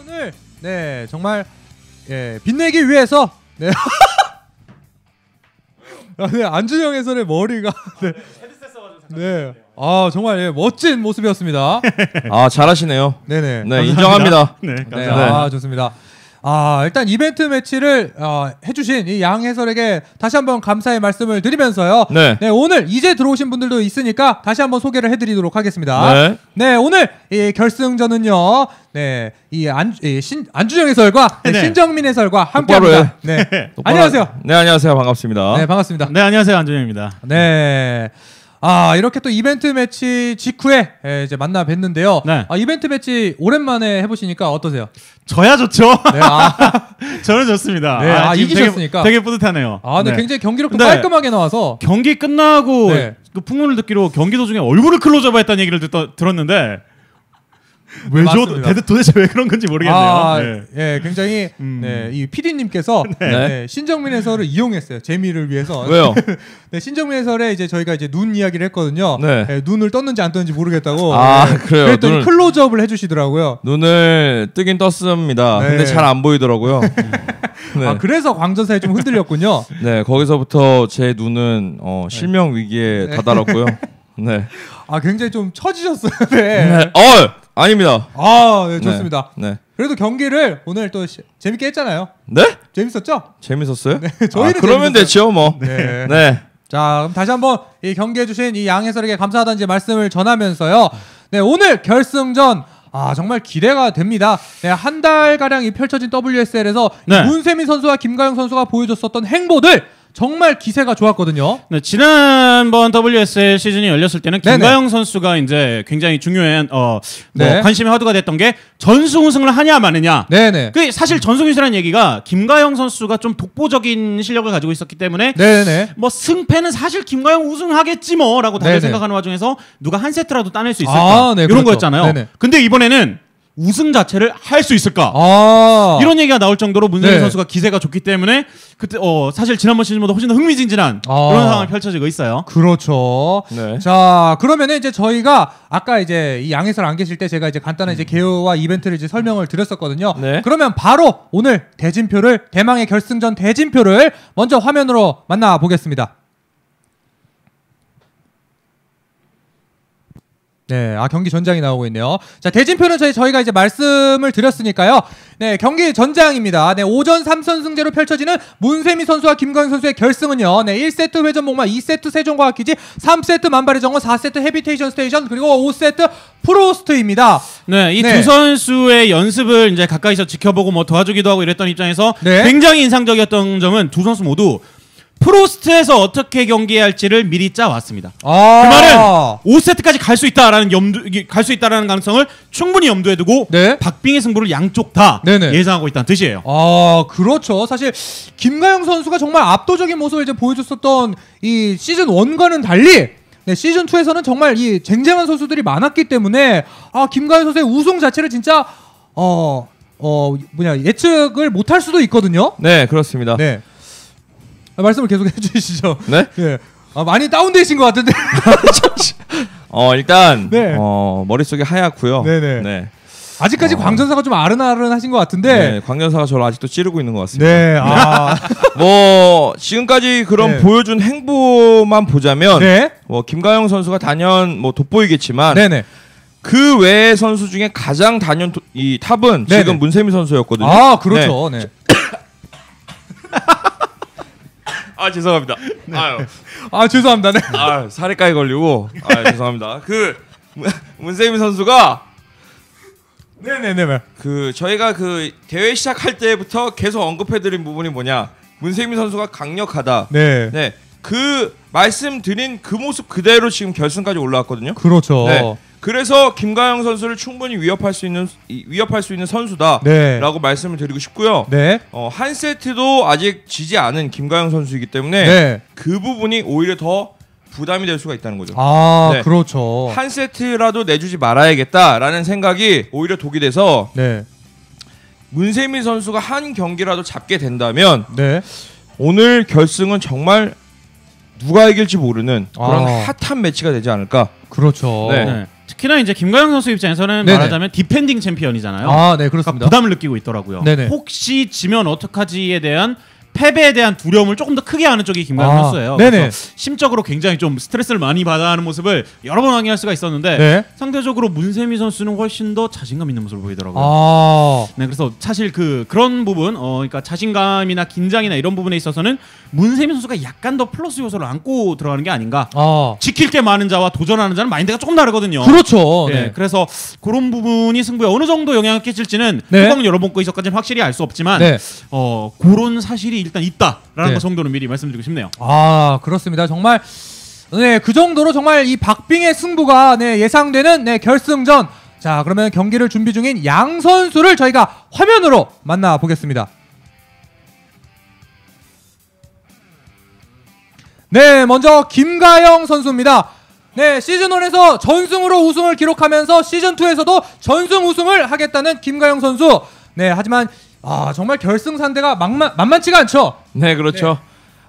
오늘 네 정말 예 빛내기 위해서 네. 아, 네 안준영 해설의 머리가 네. 네. 아 정말 예, 멋진 모습이었습니다. 아 잘하시네요. 네네. 네 인정합니다. 네, 네, 감사합니다. 아 좋습니다. 아 일단 이벤트 매치를 어, 해주신 이 양 해설에게 다시 한번 감사의 말씀을 드리면서요. 네. 네 오늘 이제 들어오신 분들도 있으니까 다시 한번 소개를 해드리도록 하겠습니다. 네. 네 오늘 이 결승전은요. 네이 신 안준영 해설과 네, 네. 신정민 해설과 함께합니다. 네 안녕하세요. 네 안녕하세요 반갑습니다. 네 반갑습니다. 네, 안녕하세요. 안준영입니다. 네. 아 이렇게 또 이벤트 매치 직후에 예, 이제 만나 뵀는데요. 네. 아 이벤트 매치 오랜만에 해보시니까 어떠세요? 저야 좋죠. 네, 아, 저는 좋습니다. 네, 아, 지금 이기셨으니까. 되게, 되게 뿌듯하네요. 아, 네, 네. 굉장히 경기력도 근데 깔끔하게 나와서 경기 끝나고 네. 그 풍문을 듣기로 경기 도중에 얼굴을 클로즈업했다는 얘기를 듣, 들었는데 왜저 맞습니다. 도대체 왜 그런 건지 모르겠네요. 아, 네. 예, 굉장히 음. 네, 이 PD님께서 네. 신정민 해설을 이용했어요. 재미를 위해서. 왜요? 네, 신정민 해설에 이제 저희가 이제 눈 이야기를 했거든요. 네. 네, 눈을 떴는지 안 떴는지 모르겠다고. 아, 네. 그래요? 그랬더니 눈을- 클로즈업을 해주시더라고요. 눈을 뜨긴 떴습니다. 네. 근데 잘 안 보이더라고요. 네. 아, 그래서 광전사에 좀 흔들렸군요. 네 거기서부터 제 눈은 어, 실명 위기에 다다랐고요. 네. 아, 굉장히 좀 처지셨어요. 네. 네. 어 아닙니다. 아, 네, 좋습니다. 네. 그래도 경기를 오늘 또 시- 재밌게 했잖아요. 네? 재밌었죠? 재밌었어요? 네, 저희는 아, 그러면 재밌었어요. 되죠 뭐. 네. 네. 자, 그럼 다시 한번 이 경기해 주신 이 양해설에게 감사하다는 말씀을 전하면서요. 네, 오늘 결승전. 아, 정말 기대가 됩니다. 네, 한 달 가량 이 펼쳐진 WSL에서 네. 문세민 선수와 김가영 선수가 보여줬었던 행보들 정말 기세가 좋았거든요. 네, 지난번 WSL 시즌이 열렸을 때는 네네. 김가영 선수가 이제 굉장히 중요한 어, 뭐 네. 관심의 화두가 됐던 게 전승 우승을 하냐 마느냐. 네네. 그 사실 전승 우승이라는 얘기가 김가영 선수가 좀 독보적인 실력을 가지고 있었기 때문에 네네. 뭐 승패는 사실 김가영 우승하겠지 뭐라고 다들 네네. 생각하는 와중에서 누가 한 세트라도 따낼 수 있을까 아, 네, 이런 그렇죠. 거였잖아요. 네네. 근데 이번에는 우승 자체를 할 수 있을까? 아. 이런 얘기가 나올 정도로 문세민 네. 선수가 기세가 좋기 때문에 그때 어 사실 지난번 시즌보다 훨씬 더 흥미진진한 아. 그런 상황이 펼쳐지고 있어요. 그렇죠. 네. 자, 그러면은 이제 저희가 아까 이제 이 양해설 안 계실 때 제가 이제 간단한 이제 개요와 이벤트를 이제 설명을 드렸었거든요. 네. 그러면 바로 오늘 대진표를 대망의 결승전 대진표를 먼저 화면으로 만나 보겠습니다. 네, 아 경기 전장이 나오고 있네요. 자, 대진표는 저희 저희가 이제 말씀을 드렸으니까요. 네, 경기 전장입니다. 네, 오전 3선승제로 펼쳐지는 문세미 선수와 김광현 선수의 결승은요. 네, 1세트 회전 목마, 2세트 세종과학기지, 3세트 만발의 정원, 4세트 헤비테이션 스테이션, 그리고 5세트 프로스트입니다. 네, 이두 네. 선수의 연습을 이제 가까이서 지켜보고 뭐 도와주기도 하고 이랬던 입장에서 네. 굉장히 인상적이었던 점은 두 선수 모두 프로스트에서 어떻게 경기해야 할지를 미리 짜 왔습니다. 아, 그 말은 5세트까지 갈 수 있다라는 염두 갈 수 있다라는 가능성을 충분히 염두에 두고 네. 박빙의 승부를 양쪽 다 네네. 예상하고 있다는 뜻이에요. 아, 그렇죠. 사실 김가영 선수가 정말 압도적인 모습을 이제 보여줬었던 이 시즌 1과는 달리 네, 시즌 2에서는 정말 이 쟁쟁한 선수들이 많았기 때문에 아, 김가영 선수의 우승 자체를 진짜 어, 어, 뭐냐, 예측을 못할 수도 있거든요. 네 그렇습니다. 네. 아, 말씀을 계속 해 주시죠. 네? 예. 아, 많이 다운되신 것 같은데. 어 일단 네. 어 머릿속이 하얗고요. 네네. 네. 아직까지 어. 광전사가 좀 아른아른하신 것 네. 같은데. 광전사가 저를 아직도 찌르고 있는 것 같습니다. 네. 아. 뭐 지금까지 그런 네. 보여준 행보만 보자면 네. 뭐 김가영 선수가 단연 뭐 돋보이겠지만 네네. 그 외의 선수 중에 가장 단연 도- 이 탑은 네네. 지금 문세미 선수였거든요. 아, 그렇죠. 네. 아 죄송합니다. 아유, 아, 죄송합니다. 네. 아 살에까지 걸리고 아 죄송합니다. 그 문- 문세미 선수가 네네네. 그 저희가 그 대회 시작할 때부터 계속 언급해드린 부분이 뭐냐 문세미 선수가 강력하다. 네. 네. 그 말씀드린 그 모습 그대로 지금 결승까지 올라왔거든요. 그렇죠. 네. 그래서 김가영 선수를 충분히 위협할 수 있는 이- 위협할 수 있는 선수다라고 네. 말씀을 드리고 싶고요. 네. 어, 한 세트도 아직 지지 않은 김가영 선수이기 때문에 네. 그 부분이 오히려 더 부담이 될 수가 있다는 거죠. 아, 네. 그렇죠. 한 세트라도 내주지 말아야겠다라는 생각이 오히려 독이 돼서 네. 문세민 선수가 한 경기라도 잡게 된다면 네. 오늘 결승은 정말 누가 이길지 모르는 그런 아. 핫한 매치가 되지 않을까. 그렇죠. 네. 네. 특히나 이제 김가영 선수 입장에서는 네네. 말하자면 디펜딩 챔피언이잖아요. 아, 네, 그러니까 그렇습니다. 부담을 느끼고 있더라고요. 네네. 혹시 지면 어떡하지에 대한 패배에 대한 두려움을 조금 더 크게 하는 쪽이 김가영 아, 선수예요. 네네. 그래서 심적으로 굉장히 좀 스트레스를 많이 받아 하는 모습을 여러 번 확인할 수가 있었는데 네. 상대적으로 문세미 선수는 훨씬 더 자신감 있는 모습을 보이더라고요. 아, 네, 그래서 사실 그 그런 부분, 어, 그러니까 자신감이나 긴장이나 이런 부분에 있어서는 문세민 선수가 약간 더 플러스 요소를 안고 들어가는 게 아닌가. 아, 지킬 게 많은 자와 도전하는 자는 마인드가 조금 다르거든요. 그렇죠. 네, 네. 그래서 그런 부분이 승부에 어느 정도 영향을 끼칠지는 네. 뚜껑 열어본거 있어까지는 확실히 알 수 없지만 네. 어 그런 사실이 일단 있다라는 네. 것 정도는 미리 말씀드리고 싶네요. 아 그렇습니다. 정말 네 그 정도로 정말 이 박빙의 승부가 네, 예상되는 네, 결승전. 자 그러면 경기를 준비 중인 양 선수를 저희가 화면으로 만나 보겠습니다. 네 먼저 김가영 선수입니다. 네 시즌 1에서 전승으로 우승을 기록하면서 시즌 2에서도 전승 우승을 하겠다는 김가영 선수. 네 하지만 아 정말 결승 상대가 만만, 만만치가 않죠. 네, 그렇죠.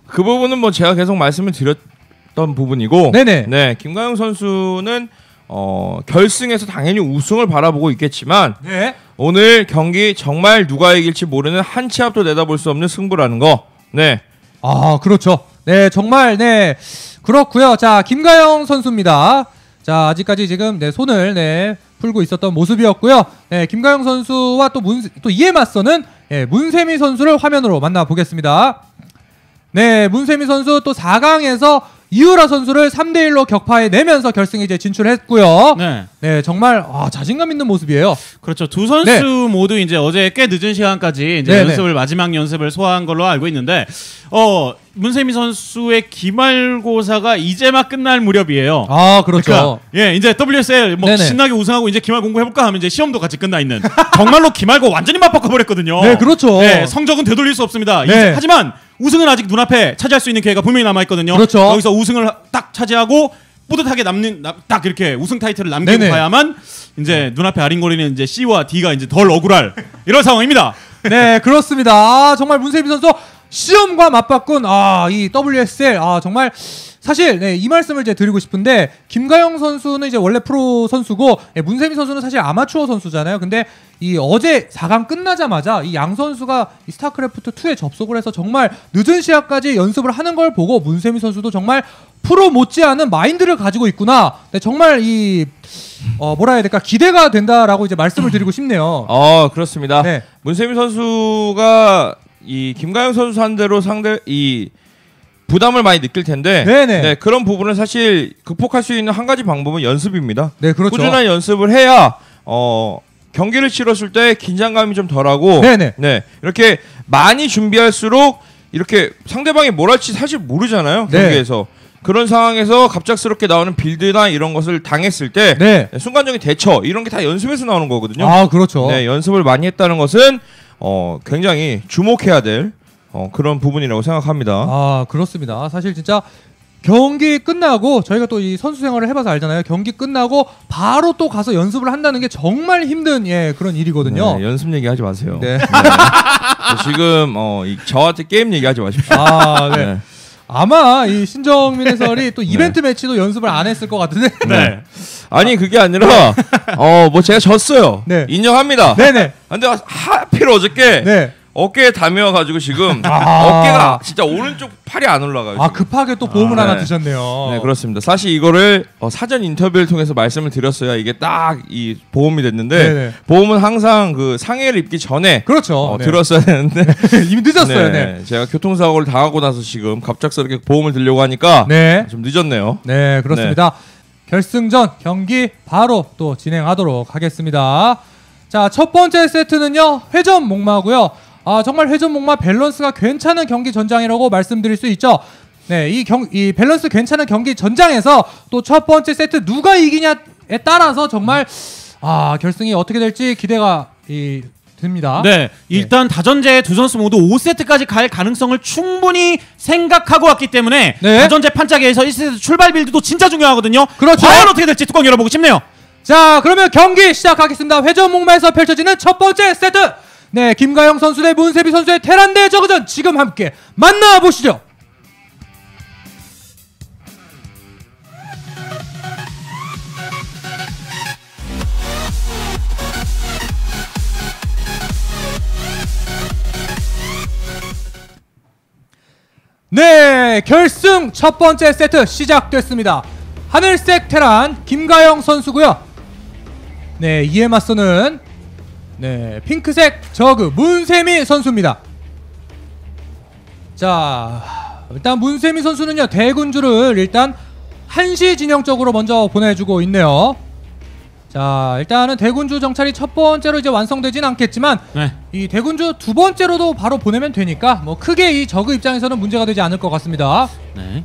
그 부분은 뭐 제가 계속 말씀을 드렸던 부분이고, 네네. 네, 김가영 선수는 어, 결승에서 당연히 우승을 바라보고 있겠지만 네. 오늘 경기 정말 누가 이길지 모르는 한 치 앞도 내다볼 수 없는 승부라는 거. 네, 아, 그렇죠. 네, 정말 네. 그렇고요. 자, 김가영 선수입니다. 자, 아직까지 지금 네, 손을 네, 풀고 있었던 모습이었고요. 네, 김가영 선수와 또 문, 또 이에 맞서는 예, 문세미 선수를 화면으로 만나 보겠습니다. 네, 문세미 선수 또 4강에서 이유라 선수를 3대 1로 격파해 내면서 결승에 이제 진출했고요. 네, 네. 정말 아, 자신감 있는 모습이에요. 그렇죠. 두 선수 네. 모두 이제 어제 꽤 늦은 시간까지 이제 네, 연습을 마지막 연습을 소화한 걸로 알고 있는데 어 문세미 선수의 기말고사가 이제 막 끝날 무렵이에요. 아, 그렇죠. 그러니까 예 이제 WSL 뭐 네네. 신나게 우승하고 이제 기말 공부 해볼까 하면 이제 시험도 같이 끝나 있는 정말로 기말고 완전히 맞바꿔 버렸거든요. 네, 그렇죠. 네, 성적은 되돌릴 수 없습니다. 네. 이제 하지만 우승은 아직 눈앞에 차지할 수 있는 기회가 분명히 남아 있거든요. 그렇죠. 여기서 우승을 딱 차지하고 뿌듯하게 남는 나- 딱 이렇게 우승 타이틀을 남기고 네네. 가야만 이제 눈앞에 아린거리는 이제 C와 D가 이제 덜 억울할 이런 상황입니다. 네, 그렇습니다. 아, 정말 문세빈 선수 시험과 맞바꾼 아, 이 WSL 아, 정말 사실 네, 이 말씀을 이제 드리고 싶은데 김가영 선수는 이제 원래 프로 선수고 예, 문세민 선수는 사실 아마추어 선수잖아요. 근데 이 어제 4강 끝나자마자 이 양 선수가 이 스타크래프트 2에 접속을 해서 정말 늦은 시합까지 연습을 하는 걸 보고 문세민 선수도 정말 프로 못지않은 마인드를 가지고 있구나. 네, 정말 이 어, 뭐라 해야 될까 기대가 된다라고 이제 말씀을 드리고 싶네요. 어 그렇습니다. 네. 문세민 선수가 이 김가영 선수 상대로 상대 이 부담을 많이 느낄 텐데, 네네. 네, 그런 부분을 사실 극복할 수 있는 한 가지 방법은 연습입니다. 네, 그렇죠. 꾸준한 연습을 해야 어 경기를 치렀을 때 긴장감이 좀 덜하고, 네네. 네 이렇게 많이 준비할수록 이렇게 상대방이 뭘 할지 사실 모르잖아요 네. 경기에서 그런 상황에서 갑작스럽게 나오는 빌드나 이런 것을 당했을 때 네. 순간적인 대처 이런 게 다 연습에서 나오는 거거든요. 아, 그렇죠. 네, 연습을 많이 했다는 것은 어, 굉장히 주목해야 될 어, 그런 부분이라고 생각합니다. 아, 그렇습니다. 사실 진짜 경기 끝나고 저희가 또 이 선수 생활을 해봐서 알잖아요. 경기 끝나고 바로 또 가서 연습을 한다는 게 정말 힘든 예 그런 일이거든요. 네, 연습 얘기하지 마세요. 네. 네. 지금 어, 이, 저한테 게임 얘기하지 마십시오. 아, 네. 네. 아마 이 신정민 해설이 또 이벤트 매치도 연습을 안 했을 것 같은데. 네. 아니 그게 아니라 어 뭐 제가 졌어요. 네. 인정합니다. 네네. 근데 하필 어저께 네. 어깨에 담이 와가지고 지금 아. 어깨가 진짜 오른쪽 팔이 안 올라가요. 아 지금. 급하게 또 보험을 아, 하나 네. 드셨네요. 네 그렇습니다. 사실 이거를 어, 사전 인터뷰를 통해서 말씀을 드렸어야 이게 딱 이 보험이 됐는데 네네. 보험은 항상 그 상해를 입기 전에 그렇죠. 어, 네. 들었어야 되는데 이미 늦었어요. 네. 제가 교통사고를 당하고 나서 지금 갑작스럽게 보험을 들려고 하니까 네. 좀 늦었네요. 네, 그렇습니다. 결승전 경기 바로 또 진행하도록 하겠습니다. 자, 첫 번째 세트는요, 회전 목마고요. 아, 정말 회전 목마 밸런스가 괜찮은 경기 전장이라고 말씀드릴 수 있죠. 네, 이 경, 이 밸런스 괜찮은 경기 전장에서 또 첫 번째 세트 누가 이기냐에 따라서 정말 아, 결승이 어떻게 될지 기대가 이, 듭니다. 네, 일단 다전제 두 선수 모두 5세트까지 갈 가능성을 충분히 생각하고 왔기 때문에 네. 다전제 판짜기에서 1세트 출발 빌드도 진짜 중요하거든요. 그렇죠. 과연 어떻게 될지 뚜껑 열어보고 싶네요. 자, 그러면 경기 시작하겠습니다. 회전 목마에서 펼쳐지는 첫 번째 세트. 네, 김가영 선수 대 문세비 선수의 테란대 저그전 지금 함께 만나보시죠. 네, 결승 첫 번째 세트 시작됐습니다. 하늘색 테란 김가영 선수고요. 네, 이에 맞서는 네, 핑크색 저그 문세미 선수입니다. 자, 일단 문세미 선수는요 대군주를 일단 한시 진영 쪽으로 먼저 보내주고 있네요. 자, 일단은 대군주 정찰이 첫 번째로 이제 완성되진 않겠지만 네. 이 대군주 두 번째로도 바로 보내면 되니까 뭐 크게 이 저그 입장에서는 문제가 되지 않을 것 같습니다. 네.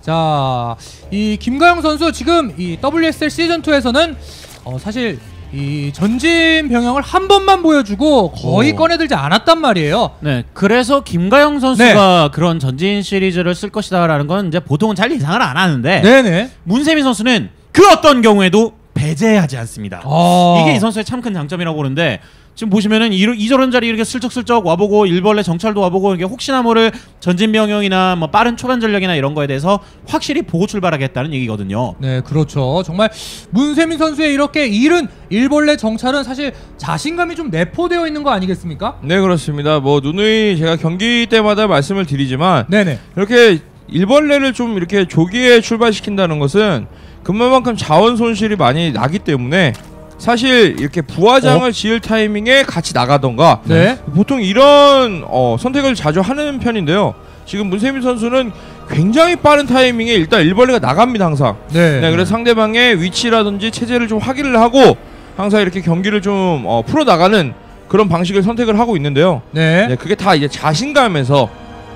자, 이 김가영 선수 지금 이 WSL 시즌 2에서는 어 사실 이 전진 병영을 한 번만 보여주고 거의 오. 꺼내들지 않았단 말이에요. 네, 그래서 김가영 선수가 그런 전진 시리즈를 쓸 것이다라는 건 이제 보통은 잘 예상을 안 하는데 네네. 문세민 선수는 그 어떤 경우에도 배제하지 않습니다. 어. 이게 이 선수의 참 큰 장점이라고 보는데 지금 보시면은 이, 이저런 자리 이렇게 슬쩍슬쩍 와보고 일벌레 정찰도 와보고 이게 혹시나 모를 전진 병영이나 뭐 빠른 초반 전략이나 이런 거에 대해서 확실히 보고 출발하겠다는 얘기거든요. 네, 그렇죠. 정말 문세민 선수의 이렇게 이른 일벌레 정찰은 사실 자신감이 좀 내포되어 있는 거 아니겠습니까? 네 그렇습니다. 뭐 누누이 제가 경기 때마다 말씀을 드리지만 네네. 이렇게 일벌레를 좀 이렇게 조기에 출발시킨다는 것은 그만큼 자원 손실이 많이 나기 때문에 사실 이렇게 부화장을 지을 타이밍에 같이 나가던가 어? 네. 보통 이런 어, 선택을 자주 하는 편인데요. 지금 문세민 선수는 굉장히 빠른 타이밍에 일단 일벌레가 나갑니다 항상. 네. 네, 그래서 상대방의 위치라든지 체제를 좀 확인을 하고 항상 이렇게 경기를 좀 어, 풀어 나가는 그런 방식을 선택을 하고 있는데요. 네. 네, 그게 다 이제 자신감에서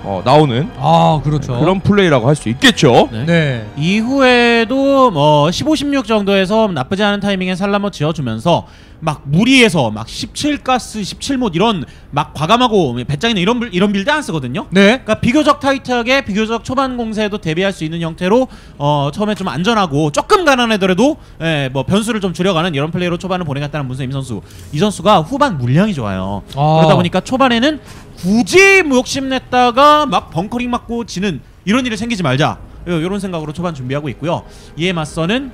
어, 나오는 아, 그렇죠. 그런 플레이라고 할 수 있겠죠. 네. 네. 이후에도 뭐 15, 16 정도에서 나쁘지 않은 타이밍에 살라모 지어주면서 막 무리해서 막 17가스, 17못 이런 막 과감하고 배짱이는 이런 빌- 이런 빌드 안 쓰거든요. 네. 그러니까 비교적 타이트하게 비교적 초반 공세에도 대비할 수 있는 형태로 어 처음에 좀 안전하고 조금 가난하더라도 예, 뭐 변수를 좀 줄여가는 이런 플레이로 초반을 보내겠다는 문세임 선수. 이 선수가 후반 물량이 좋아요. 아. 그러다 보니까 초반에는 굳이 뭐 욕심 냈다가 막 벙커링 맞고 지는 이런 일이 생기지 말자. 이런 생각으로 초반 준비하고 있고요. 이에 맞서는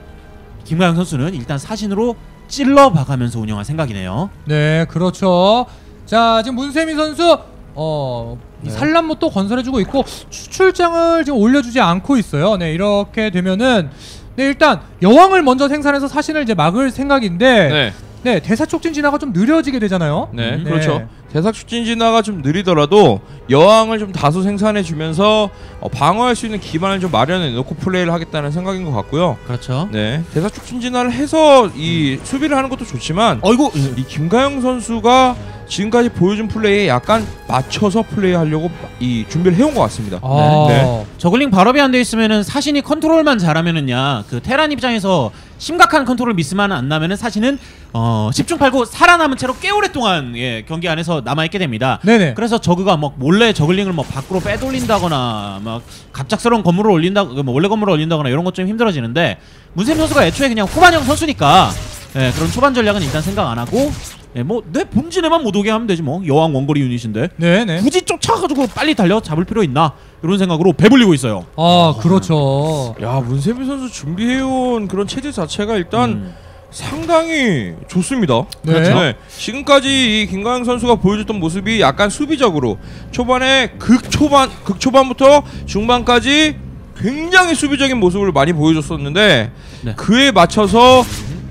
김가영 선수는 일단 사신으로 찔러 박으면서 운영할 생각이네요. 네, 그렇죠. 자, 지금 문세미 선수 어, 이 네. 산란못도 건설해주고 있고 추출장을 지금 올려주지 않고 있어요. 네, 이렇게 되면은 네 일단 여왕을 먼저 생산해서 사신을 이제 막을 생각인데 네, 네, 대사 촉진 진화가 좀 느려지게 되잖아요. 네, 음. 그렇죠. 대삭 추진 진화가 좀 느리더라도 여왕을 좀 다소 생산해 주면서 어, 방어할 수 있는 기반을 좀 마련해 놓고 플레이를 하겠다는 생각인 것 같고요. 그렇죠. 네, 대삭 추진 진화를 해서 이 수비를 하는 것도 좋지만 어이구 이 김가영 선수가 지금까지 보여준 플레이에 약간 맞춰서 플레이하려고 이 준비를 해온 것 같습니다. 아, 네. 저글링 발업이 안 돼 있으면은 사신이 컨트롤만 잘하면은야 그 테란 입장에서 심각한 컨트롤 미스만 안 나면은 사신은 어 집중 팔고 살아남은 채로 꽤 오랫동안 예 경기 안에서 남아 있게 됩니다. 네네. 그래서 저그가 막 몰래 저글링을 뭐 밖으로 빼돌린다거나 막 갑작스러운 건물을 올린다 뭐 원래 건물을 올린다거나 이런 것 좀 힘들어지는데 문세민 선수가 애초에 그냥 후반형 선수니까 예 그런 초반 전략은 일단 생각 안 하고 예 뭐내 본진에만 못 오게 하면 되지 뭐 여왕 원거리 유닛인데 네네. 굳이 쫓아가지고 빨리 달려 잡을 필요 있나 이런 생각으로 배불리고 있어요. 아, 그렇죠. 야 문세비 선수 준비해온 그런 체제 자체가 일단 음. 상당히 좋습니다. 네. 그렇죠. 지금까지 이 김가영 선수가 보여줬던 모습이 약간 수비적으로 초반에 극 초반 극 초반부터 중반까지 굉장히 수비적인 모습을 많이 보여줬었는데 네. 그에 맞춰서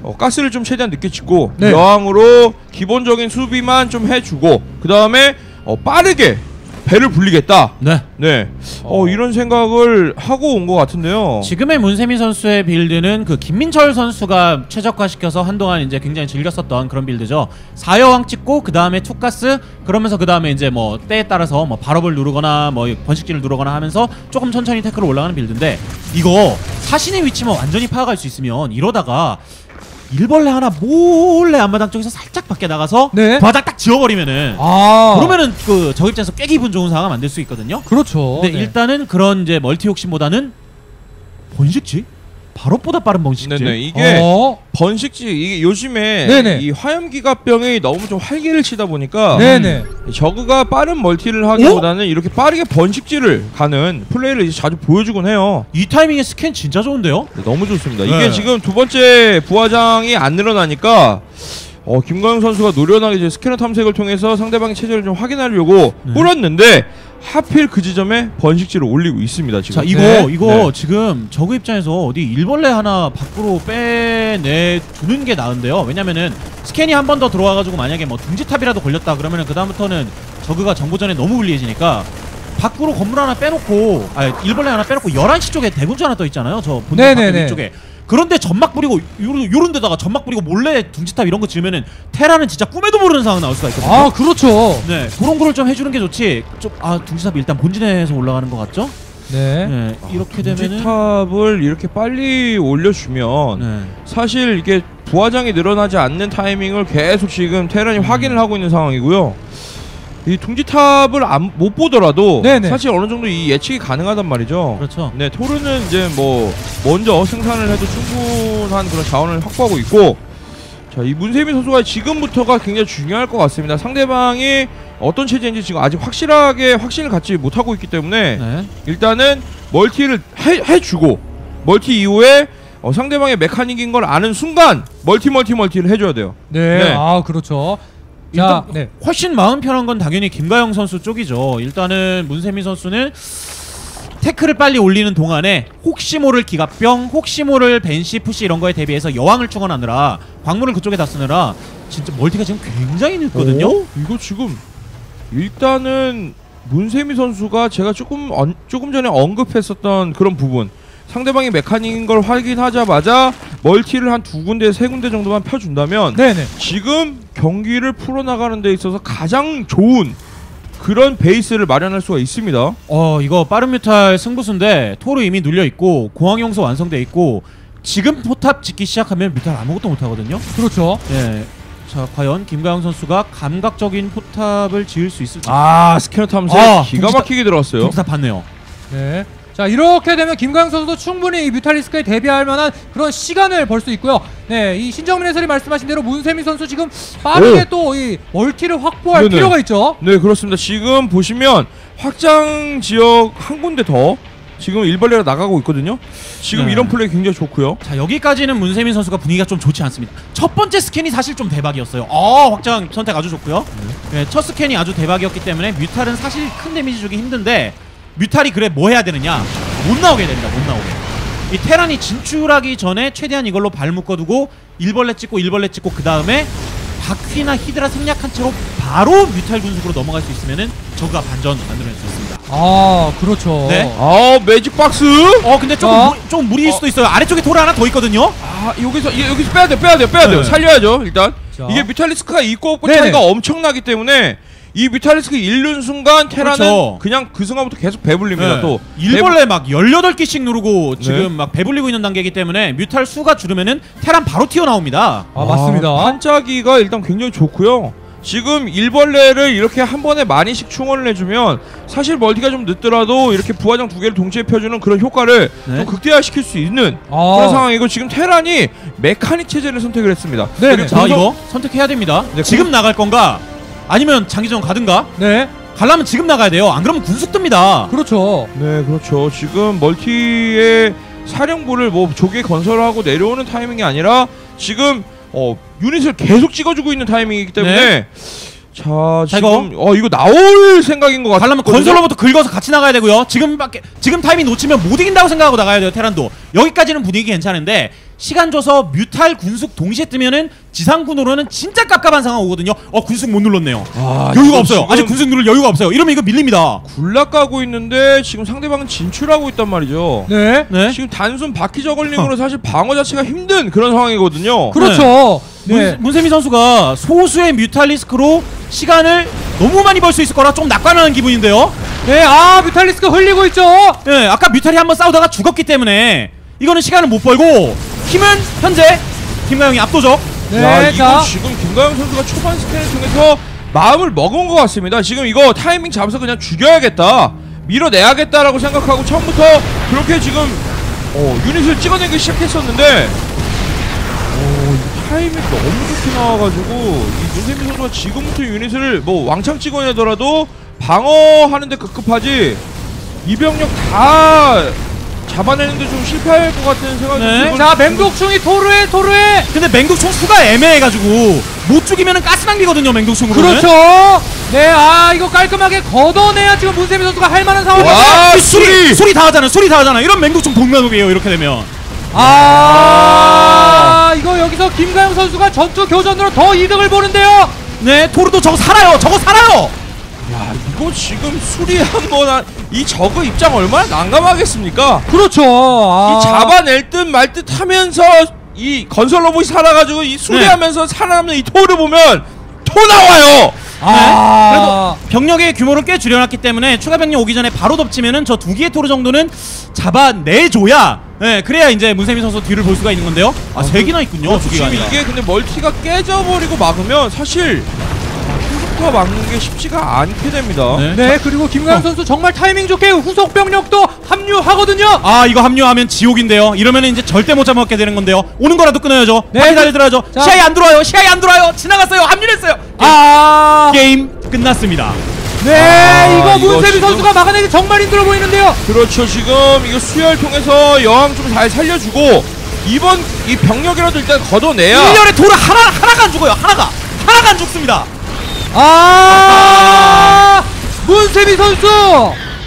어, 가스를 좀 최대한 늦게 찍고 네. 여왕으로 기본적인 수비만 좀 해주고 그 다음에 어, 빠르게 배를 불리겠다. 네. 네, 어, 이런 생각을 하고 온 것 같은데요. 지금의 문세민 선수의 빌드는 그 김민철 선수가 최적화시켜서 한동안 이제 굉장히 즐겼었던 그런 빌드죠. 4여왕 찍고 그 다음에 투가스 그러면서 그 다음에 이제 뭐 때에 따라서 뭐 발업을 누르거나 뭐 번식지를 누르거나 하면서 조금 천천히 태클로 올라가는 빌드인데 이거 사신의 위치만 완전히 파악할 수 있으면 이러다가 일벌레 하나 몰래 앞마당 쪽에서 살짝 밖에 나가서 네. 바닥 딱 지워버리면은 아, 그러면은 그 저 입장에서 꽤 기분 좋은 상황을 만들 수 있거든요. 그렇죠. 근데 네. 일단은 그런 이제 멀티 욕심보다는 번식지 발업보다 빠른 번식지. 네네 이게 어, 번식지 이게 요즘에 네네. 이 화염기갑병이 너무 좀 활기를 치다 보니까 네네. 저그가 빠른 멀티를 하기보다는 이렇게 빠르게 번식지를 가는 플레이를 이제 자주 보여주곤 해요. 이 타이밍에 스캔 진짜 좋은데요? 네, 너무 좋습니다. 네. 이게 지금 두 번째 부하장이 안 늘어나니까 어, 김광현 선수가 노련하게 이제 스캐너 탐색을 통해서 상대방의 체제를 좀 확인하려고 네. 뿌렸는데 하필 그 지점에 번식지를 올리고 있습니다. 지금. 자 이거 네. 이거 네. 지금 저그 입장에서 어디 일벌레 하나 밖으로 빼내 두는 게 나은데요. 왜냐면은 스캔이 한 번 더 들어와가지고 만약에 뭐 둥지탑이라도 걸렸다 그러면은 그 다음부터는 저그가 정보전에 너무 불리해지니까 밖으로 건물 하나 빼놓고 아 일벌레 하나 빼놓고 11시 쪽에 대군주 하나 떠 있잖아요. 저 본대 네네네. 쪽에. 그런데 점막 뿌리고 요런, 요런 데다가 점막 뿌리고 몰래 둥지탑 이런 거 지으면은 테라는 진짜 꿈에도 모르는 상황 나올 수가 있거든요. 아 그렇죠. 네, 그런 거를 좀 해주는 게 좋지. 좀아 둥지탑 일단 본진에서 올라가는 것 같죠? 네. 네, 이렇게 되면은 둥지탑을 이렇게 빨리 올려주면 네. 사실 이게 부하장이 늘어나지 않는 타이밍을 계속 지금 테란이 확인을 하고 있는 상황이고요. 이 둥지탑을 안, 못 보더라도 네네. 사실 어느 정도 이 예측이 가능하단 말이죠. 그렇죠. 네, 토르는 이제 뭐 먼저 생산을 해도 충분한 그런 자원을 확보하고 있고 자, 이 문세민 선수가 지금부터가 굉장히 중요할 것 같습니다. 상대방이 어떤 체제인지 지금 아직 확실하게 확신을 갖지 못하고 있기 때문에 네. 일단은 멀티를 해, 해주고 멀티 이후에 어, 상대방의 메카닉인 걸 아는 순간 멀티 멀티 멀티를 해줘야 돼요. 네. 네. 아 그렇죠. 자, 일단 네. 훨씬 마음 편한 건 당연히 김가영 선수 쪽이죠. 일단은 문세민 선수는 태클을 빨리 올리는 동안에 혹시 모를 기갑병, 혹시 모를 벤시 푸시 이런 거에 대비해서 여왕을 충원하느라 광물을 그쪽에다 쓰느라 진짜 멀티가 지금 굉장히 늦거든요. 오? 이거 지금 일단은 문세미 선수가 제가 조금 언- 조금 전에 언급했었던 그런 부분 상대방이 메카닉인 걸 확인하자마자 멀티를 한 두 군데 세 군데 정도만 펴준다면 네네. 지금 경기를 풀어나가는 데 있어서 가장 좋은 그런 베이스를 마련할 수가 있습니다. 어 이거 빠른 뮤탈 승부수인데 토르 이미 눌려 있고 공항 용소 완성돼 있고 지금 포탑 짓기 시작하면 뮤탈 아무것도 못 하거든요. 그렇죠. 예. 자 과연 김가영 선수가 감각적인 포탑을 지을 수 있을지. 아 스캐너 탐색 아, 기가 막히게 들어왔어요. 동시다 봤네요. 네. 자 이렇게 되면 김광현 선수도 충분히 이 뮤탈리스크에 대비할 만한 그런 시간을 벌 수 있고요. 네, 이 신정민 해설이 말씀하신 대로 문세민 선수 지금 빠르게 또 이 멀티를 확보할 네네. 필요가 있죠. 네 그렇습니다. 지금 보시면 확장 지역 한 군데 더 지금 일벌레가 나가고 있거든요. 지금 네. 이런 플레이 굉장히 좋고요. 자 여기까지는 문세민 선수가 분위기가 좀 좋지 않습니다. 첫 번째 스캔이 사실 좀 대박이었어요. 어 확장 선택 아주 좋고요. 네, 첫 스캔이 아주 대박이었기 때문에 뮤탈은 사실 큰 데미지 주기 힘든데 뮤탈이 그래 뭐 해야 되느냐 못 나오게 됩니다. 못 나오게. 이 테란이 진출하기 전에 최대한 이걸로 발 묶어두고 일벌레 찍고 일벌레 찍고 그 다음에 바퀴나 히드라 생략한 채로 바로 뮤탈 군속으로 넘어갈 수 있으면은 저가 반전 만들어낼 수 있습니다. 아 그렇죠. 네. 아 매직 박스. 어 근데 조금 자. 무, 좀 무리일 수도 있어요. 아래쪽에 돌 하나 더 있거든요. 아 여기서 이- 여기서 빼야 돼 빼야 돼 빼야 돼요. 네. 살려야죠 일단. 자. 이게 뮤탈리스크가 있고 없고 네네. 차이가 엄청나기 때문에 이 뮤탈리스크 잃는 순간 테라는 그렇죠. 그냥그 순간부터 계속 배불립니다. 네. 또 일벌레 막 18개씩 누르고 지금 네. 막 배불리고 있는 단계이기 때문에 뮤탈 수가 줄으면은 테란 바로 튀어나옵니다. 아 맞습니다. 반짝이가 일단 굉장히 좋고요. 지금 일벌레를 이렇게 한 번에 많이씩 충원을 해주면 사실 멀티가 좀 늦더라도 이렇게 부하장 두 개를 동시에 펴주는 그런 효과를 네. 좀 극대화시킬 수 있는 아. 그런 상황이고 지금 테란이 메카닉 체제를 선택을 했습니다. 네네. 그리고 자 공성- 이거 선택해야 됩니다. 네, 지금 나갈 건가? 아니면 장기전 가든가? 네. 가려면 지금 나가야 돼요. 안 그러면 군숙 뜹니다. 그렇죠. 네 그렇죠. 지금 멀티의 사령부를 뭐 조개 건설하고 내려오는 타이밍이 아니라 지금 어 유닛을 계속 찍어주고 있는 타이밍이기 때문에 자 자, 지금 어 이거 나올 생각인 것 같아요. 가려면 건설로부터 긁어서 같이 나가야 되고요. 지금밖에 지금 타이밍 놓치면 못 이긴다고 생각하고 나가야 돼요. 테란도 여기까지는 분위기 괜찮은데 시간 줘서 뮤탈 군숙 동시에 뜨면은 지상군으로는 진짜 깝깝한 상황 오거든요. 어 군숙 못 눌렀네요. 아, 여유가 없어요. 지금 아직 군숙 누를 여유가 없어요. 이러면 이거 밀립니다. 굴락 가고 있는데 지금 상대방은 진출하고 있단 말이죠. 네. 네. 지금 단순 바퀴 저글링으로 사실 방어 자체가 힘든 그런 상황이거든요. 그렇죠. 네. 문, 문세미 선수가 소수의 뮤탈리스크로 시간을 너무 많이 벌 수 있을 거라 좀 낙관하는 기분인데요. 네. 아 뮤탈리스크 흘리고 있죠. 네, 아까 뮤탈이 한번 싸우다가 죽었기 때문에 이거는 시간을 못 벌고 힘은 현재 김가영이 압도적. 네. 야, 이거 자. 지금 김가영 선수가 초반 스캔을 통해서 마음을 먹은 것 같습니다. 지금 이거 타이밍 잡아서 그냥 죽여야겠다. 밀어내야겠다라고 생각하고 처음부터 그렇게 지금 어, 유닛을 찍어내기 시작했었는데 어, 이 타이밍 너무 좋게 나와가지고 이 윤세민 선수가 지금부터 유닛을 뭐 왕창 찍어내더라도 방어하는데 급급하지 이 병력 다 잡아내는데 좀 실패할 것 같은 생각이 네. 들고 자 맹독충이 토르에 토르에 근데 맹독총 수가 애매해가지고 못 죽이면은 가스 낭비거든요 맹독총으로. 그렇죠. 네, 아 이거 깔끔하게 걷어내야 지금 문세미 선수가 할 만한 상황이. 와 수리 수리 다 하잖아. 수리 다 하잖아. 이런 맹독총 동면옥이에요. 이렇게 되면. 아 이거 여기서 김가영 선수가 전투 교전으로 더 이득을 보는데요. 네 토르도 저거 살아요. 저거 살아요. 야 이거 지금 수리한 거나 이 저그 입장 얼마나 난감하겠습니까 그렇죠. 아. 이 잡아낼 듯 말 듯 하면서 이 건설 로봇이 살아가지고 이 수리하면서 살아남는 이 토를 보면 토 나와요 아. 그래도 병력의 규모를 꽤 줄여놨기 때문에 추가 병력 오기 전에 바로 덮치면은 저 두 개의 토르 정도는 잡아내줘야 네 그래야 이제 문세민 선수 뒤를 볼 수가 있는 건데요. 아세 개나 있군요. 두 개가 지금 아니라. 이게 근데 멀티가 깨져버리고 막으면 사실 슈퍼 막는 게 쉽지가 않게 됩니다 네. 네 그리고 김가영 선수 정말 타이밍 좋게 후속 병력도 합류하거든요. 아 이거 합류하면 지옥인데요. 이러면 이제 절대 못 잡아먹게 되는 건데요. 오는 거라도 끊어야죠. 네, 빨리 그- 달려들어야죠. 자. 시야에 안 들어와요. 시야에 안 들어와요. 지나갔어요. 합류했어요. 아. 게임 끝났습니다. 네 아, 이거 지금- 선수가 막아내기 정말 힘들어 보이는데요. 그렇죠 지금 이거 수혈 통해서 여왕 좀 잘 살려주고 이번 이 병력이라도 일단 걷어내야 1년에 도로 하나 하나가 안 죽어요. 하나가 하나가 안 죽습니다. 아 문세미 선수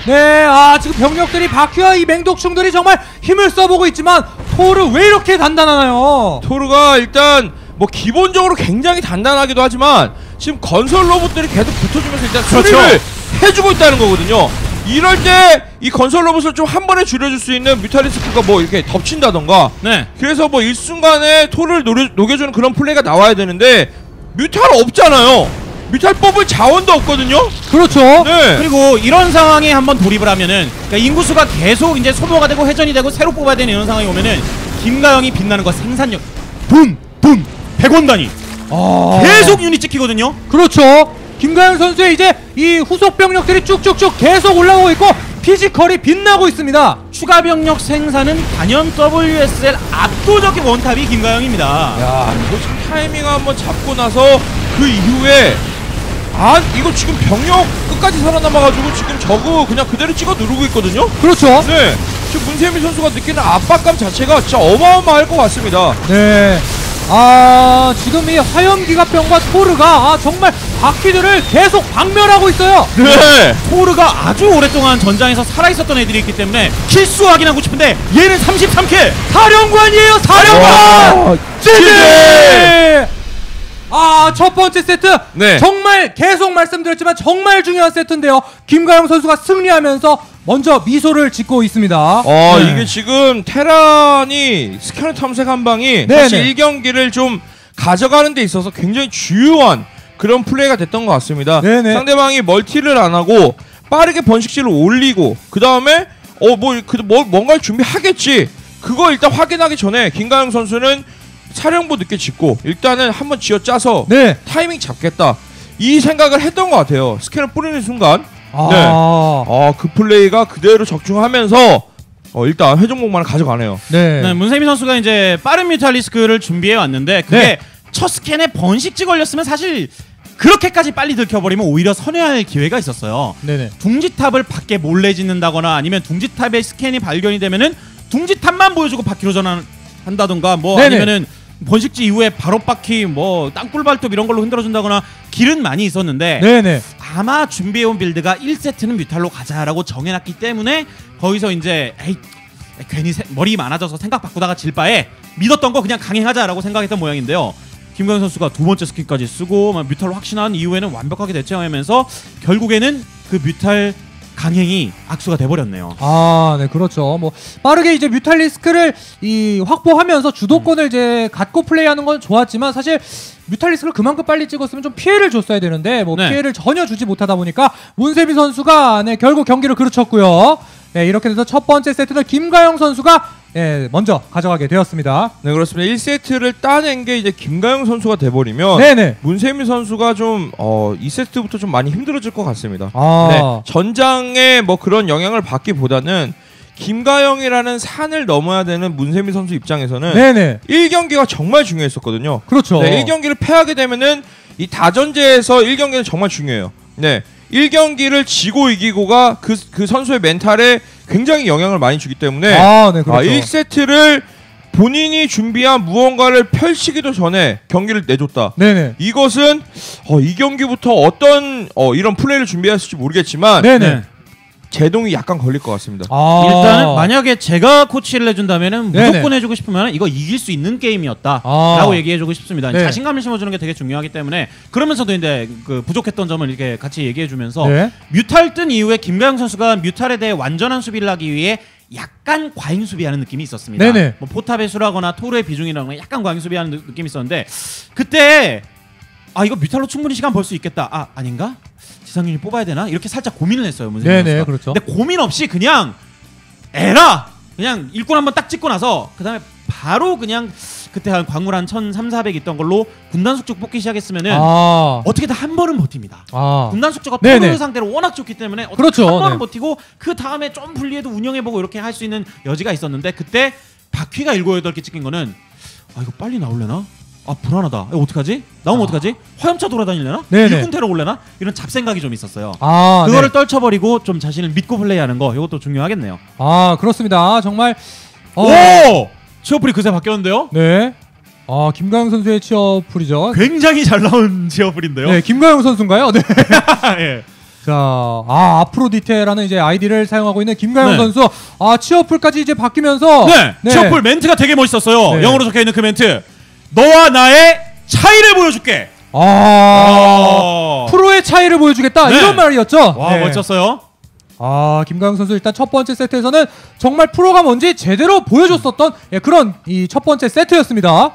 네 아 지금 병력들이 바퀴와 이 맹독충들이 정말 힘을 써보고 있지만 토르 왜 이렇게 단단하나요 토르가 일단 뭐 기본적으로 굉장히 단단하기도 하지만 지금 건설 로봇들이 계속 붙어주면서 일단 그렇죠. 수리를 해주고 있다는 거거든요. 이럴 때 이 건설 로봇을 좀 한 번에 줄여줄 수 있는 뮤탈리스크가 뭐 이렇게 덮친다던가 네. 그래서 뭐 일순간에 토를 녹여주는 그런 플레이가 나와야 되는데 뮤탈 없잖아요. 뮤탈 뽑을 자원도 없거든요. 그렇죠 네. 그리고 이런 상황에 한번 돌입을 하면은 그러니까 인구수가 계속 이제 소모가 되고 회전이 되고 새로 뽑아야 되는 이런 상황이 오면은 김가영이 빛나는 거 생산력 붐 붐 100원 단위 아, 계속 유닛 찍히거든요. 그렇죠 김가영 선수의 이제 이 후속 병력들이 쭉쭉쭉 계속 올라오고 있고 피지컬이 빛나고 있습니다 추가 병력 생산은 단연 WSL 압도적인 원탑이 김가영입니다. 야 이거 지금 타이밍 한번 잡고 나서 그 이후에 아 이거 지금 병력 끝까지 살아남아가지고 지금 저거 그냥 그대로 찍어 누르고 있거든요. 그렇죠 네 지금 문세민 선수가 느끼는 압박감 자체가 진짜 어마어마할 것 같습니다. 네. 아, 지금 이 화염기갑병과 토르가 아, 정말 바퀴들을 계속 박멸하고 있어요. 네. 토르가 아주 오랫동안 전장에서 살아있었던 애들이 있기 때문에 킬수 확인하고 싶은데 얘는 33킬! 사령관이에요, 사령관! 와, 찌질! 아, 첫 번째 세트. 네. 정말 계속 말씀드렸지만 정말 중요한 세트인데요. 김가영 선수가 승리하면서 먼저 미소를 짓고 있습니다. 어 네. 이게 지금 테란이 스캐너 탐색 한 방이 네, 사실 네. 1경기를 좀 가져가는 데 있어서 굉장히 주요한 그런 플레이가 됐던 것 같습니다. 네, 네. 상대방이 멀티를 안 하고 빠르게 번식지를 올리고 그 다음에 어 뭐 그, 뭐, 뭔가를 준비하겠지. 그거 일단 확인하기 전에 김가영 선수는 사령부 늦게 짓고 일단은 한번 쥐어 짜서 네. 타이밍 잡겠다. 이 생각을 했던 것 같아요. 스캐너 뿌리는 순간. 아. 네. 아, 그 플레이가 그대로 적중하면서 어, 일단 회전목만을 가져가네요. 네. 네, 문세민 선수가 이제 빠른 뮤탈리스크를 준비해 왔는데 그게 네. 첫 스캔에 번식지 걸렸으면 사실 그렇게까지 빨리 들켜버리면 오히려 선회할 기회가 있었어요. 네네. 둥지탑을 밖에 몰래 짓는다거나 아니면 둥지탑의 스캔이 발견이 되면은 둥지탑만 보여주고 바퀴로 전환한다던가 뭐 네네. 아니면은 번식지 이후에 바로 바퀴 뭐 땅굴 발톱 이런 걸로 흔들어준다거나 길은 많이 있었는데 네네. 아마 준비해온 빌드가 1세트는 뮤탈로 가자라고 정해놨기 때문에 거기서 이제 에이 괜히 세- 머리 많아져서 생각 바꾸다가 질 바에 믿었던 거 그냥 강행하자라고 생각했던 모양인데요. 김광현 선수가 두 번째 스킬까지 쓰고 막 뮤탈로 확신한 이후에는 완벽하게 대처하면서 결국에는 그 뮤탈 강행이 악수가 돼버렸네요. 아, 네, 그렇죠. 뭐 빠르게 이제 뮤탈리스크를 이 확보하면서 주도권을 이제 갖고 플레이하는 건 좋았지만 사실 뮤탈리스크를 그만큼 빨리 찍었으면 좀 피해를 줬어야 되는데 뭐 네. 피해를 전혀 주지 못하다 보니까 문세비 선수가 네, 결국 경기를 그르쳤고요. 네, 이렇게 돼서 첫 번째 세트는 김가영 선수가 예, 먼저 가져가게 되었습니다. 네, 그렇습니다. 1세트를 따낸 게 이제 김가영 선수가 돼버리면 네네. 문세민 선수가 좀 어, 2세트부터 좀 많이 힘들어질 것 같습니다. 아, 네, 전장에 뭐 그런 영향을 받기보다는 김가영이라는 산을 넘어야 되는 문세민 선수 입장에서는 네네. 1경기가 정말 중요했었거든요. 그렇죠. 네, 1경기를 패하게 되면은 이 다전제에서 1경기는 정말 중요해요. 네. 1경기를 지고 이기고가 그, 그 선수의 멘탈에 굉장히 영향을 많이 주기 때문에 아, 네, 아, 그렇죠. 1세트를 본인이 준비한 무언가를 펼치기도 전에 경기를 내줬다. 네네. 이것은 어, 이 경기부터 어떤 어, 이런 플레이를 준비했을지 모르겠지만 네네. 네. 제동이 약간 걸릴 것 같습니다. 아. 일단은 만약에 제가 코치를 해준다면은 네네. 무조건 해주고 싶으면 이거 이길 수 있는 게임이었다라고 아. 얘기해주고 싶습니다. 네. 자신감을 심어주는 게 되게 중요하기 때문에 그러면서도 이제 그 부족했던 점을 이렇게 같이 얘기해주면서 네. 뮤탈 뜬 이후에 김가영 선수가 뮤탈에 대해 완전한 수비를 하기 위해 약간 과잉 수비하는 느낌이 있었습니다. 네네. 뭐 포탑의 수라거나 토르의 비중이라거나 약간 과잉 수비하는 느- 느낌이 있었는데 그때 아 이거 뮤탈로 충분히 시간 벌 수 있겠다. 아 아닌가? 지상균이 뽑아야 되나? 이렇게 살짝 고민을 했어요. 문세민 네네, 선수가. 그렇죠. 근데 고민 없이 그냥 에라 그냥 일꾼 한번 딱 찍고 나서 그 다음에 바로 그냥 그때 한 광물 한 1,300, 있던 걸로 군단 숙적 뽑기 시작했으면은 아. 어떻게든 한 번은 버팁니다. 아. 군단 네네. 토르 상대로 워낙 좋기 때문에 그렇죠. 한 번은 네. 버티고 그 다음에 좀 불리해도 운영해보고 이렇게 할 수 있는 여지가 있었는데 그때 바퀴가 일곱 여덟 개 찍힌 거는 아 이거 빨리 나올래나? 아 불안하다. 이거 어떡하지? 나오면 어떡하지? 화염차 돌아다니려나? 네네. 테러 올래나? 이런 잡생각이 좀 있었어요. 아. 그거를 네. 떨쳐버리고 좀 자신을 믿고 플레이하는 거 이것도 중요하겠네요. 아, 그렇습니다. 정말. 어, 오! 치어풀이 그새 바뀌었는데요? 네. 아, 김가영 선수의 취업풀이죠. 굉장히 잘 나온 치어풀인데요. 네, 김가영 선수인가요? 네. 예. 자, 아, 아프로디테라는 이제 아이디를 사용하고 있는 김가영 네. 선수. 아, 취업풀까지 이제 바뀌면서. 네, 치어풀 멘트가 되게 멋있었어요. 네. 영어로 적혀 있는 그 멘트. 너와 나의 차이를 보여줄게. 아, 아. 프로의 차이를 보여주겠다. 네. 이런 말이었죠. 와 네. 멋졌어요. 아, 김가영 선수 일단 첫 번째 세트에서는 정말 프로가 뭔지 제대로 보여줬었던 예, 그런 이 첫 번째 세트였습니다.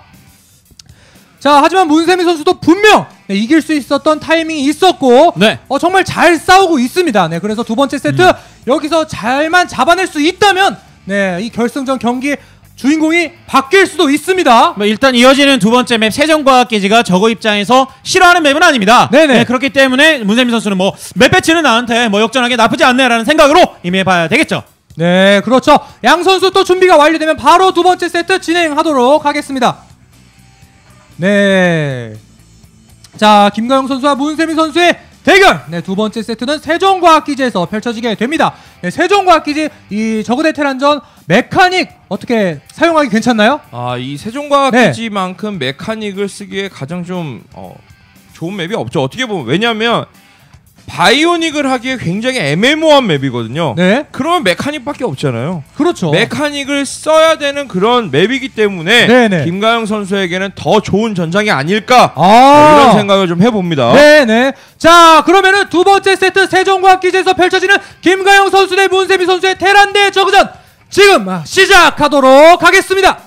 자, 하지만 문세미 선수도 분명 네, 이길 수 있었던 타이밍이 있었고, 네. 어, 정말 잘 싸우고 있습니다. 네, 그래서 두 번째 세트 음. 여기서 잘만 잡아낼 수 있다면, 네, 이 결승전 경기 주인공이 바뀔 수도 있습니다. 뭐 일단 이어지는 두 번째 맵 세종과학 기지가 저거 입장에서 싫어하는 맵은 아닙니다. 네네. 네, 그렇기 때문에 문세민 선수는 뭐맵 배치는 나한테 뭐 역전하기 나쁘지 않네라는 생각으로 임해봐야 되겠죠. 네, 그렇죠. 양 선수 또 준비가 완료되면 바로 두 번째 세트 진행하도록 하겠습니다. 네. 자, 김가영 선수와 문세민 선수의 대결. 네, 두 번째 세트는 세종과학기지에서 펼쳐지게 됩니다. 네, 세종과학기지 이 저그대 테란전 메카닉 어떻게 사용하기 괜찮나요? 아, 이 세종과학 네. 기지만큼 메카닉을 쓰기에 가장 좀 어, 좋은 맵이 없죠. 어떻게 보면 왜냐하면 바이오닉을 하기에 굉장히 애매모호한 맵이거든요. 네. 그러면 메카닉밖에 없잖아요. 그렇죠. 메카닉을 써야 되는 그런 맵이기 때문에 네네. 김가영 선수에게는 더 좋은 전장이 아닐까 아. 어, 이런 생각을 좀 해봅니다. 네네. 자, 그러면은 두 번째 세트 세종과학기지에서 펼쳐지는 김가영 선수 대 문세미 선수의 테란 대 저그전 지금 시작하도록 하겠습니다.